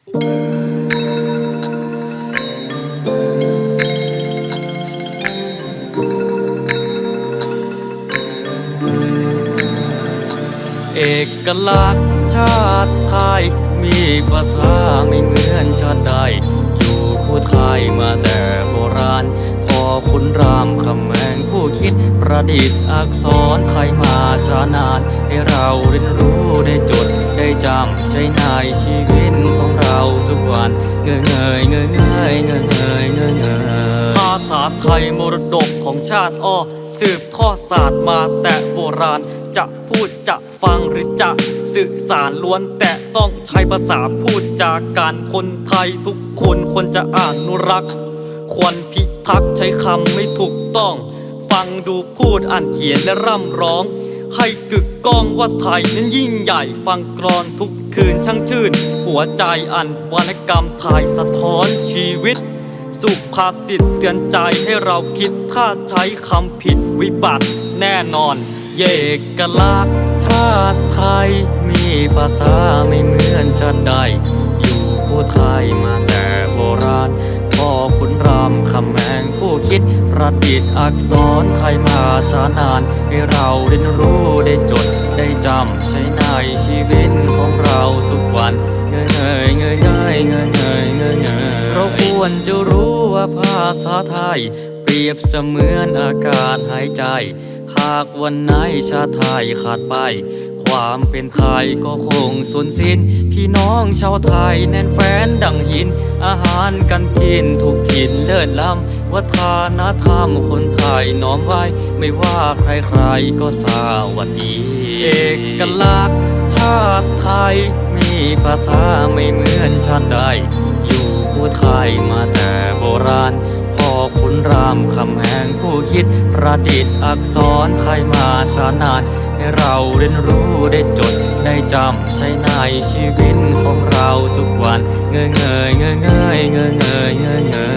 เอกลักษณ์ชาติไทย มีภาษาไม่เหมือนชาติใด อยู่ผู้ไทยมาแต่โบราณ พอคุณรามคำแมงผู้คิดประดิษฐ์อักษรไทยมาช้านาน ให้เราเรียนรู้ได้จด ได้จำใช้ในชีวิตของเราสุกวันเงยเงยเงยเงยเงยเงยเงยเงยภาษาไทยมรดกของชาติอ้อสืบทอดศาสตร์มาแต่โบราณ จะพูดจะฟังหรือจะสื่อสารล้วนแต่ต้องใช้ภาษาพูดจากการคนไทยทุกคนควรจะอนุรักษ์ควรพิทักษ์ใช้คำไม่ถูกต้อง ฟังดูพูดอ่านเขียนและร่ำร้อง ให้กึกก้องว่าไทยนั้นยิ่งใหญ่ฟังกรอนทุกคืนช่างชื่น หัวใจอันวรรณกรรมไทยสะท้อนชีวิต สุภาษิตเตือนใจให้เราคิดถ้าใช้คำผิดวิบัติแน่นอนเอกลักษณ์ชาติไทย มีภาษาไม่เหมือนชาติใด อยู่ผู้ไทยมาแต่โบราณพ่อขุนรามคำแหงผู้ คิดประดิษฐ์อักษรไทยมาช้านาน ให้เราเรียนรู้ได้จดได้จำใช้ในชีวิตของเราสุกวันเงยเงยเงยเงยเงยเงยเงยเงยเราควรจะรู้ว่าภาษาไทย เปรียบเสมือนอากาศหายใจ หากวันไหนชาติไทยขาดไปความเป็นไทยก็คงสูญสิ้น พี่น้องชาวไทยแน่นแฟนดังหิน อาหารกันกินถูกถิ่นเลิศล้ำ วัฒนธรรมคนไทยน้อมไว้ ไม่ว่าใครใครก็สวัสดี เอกลักษณ์ชาติไทย มีภาษาไม่เหมือนชาติใด อยู่ผู้ไทยมาแต่โบราณพ่อขุนรามคำแหงผู้คิดประดิษฐ์อักษรไทยมาชานานให้เราเรียนรู้ได้จด ได้จำใช้ในชีวิตของเราสุขวัน เงยเงยเงยเงยเงยเงยเงย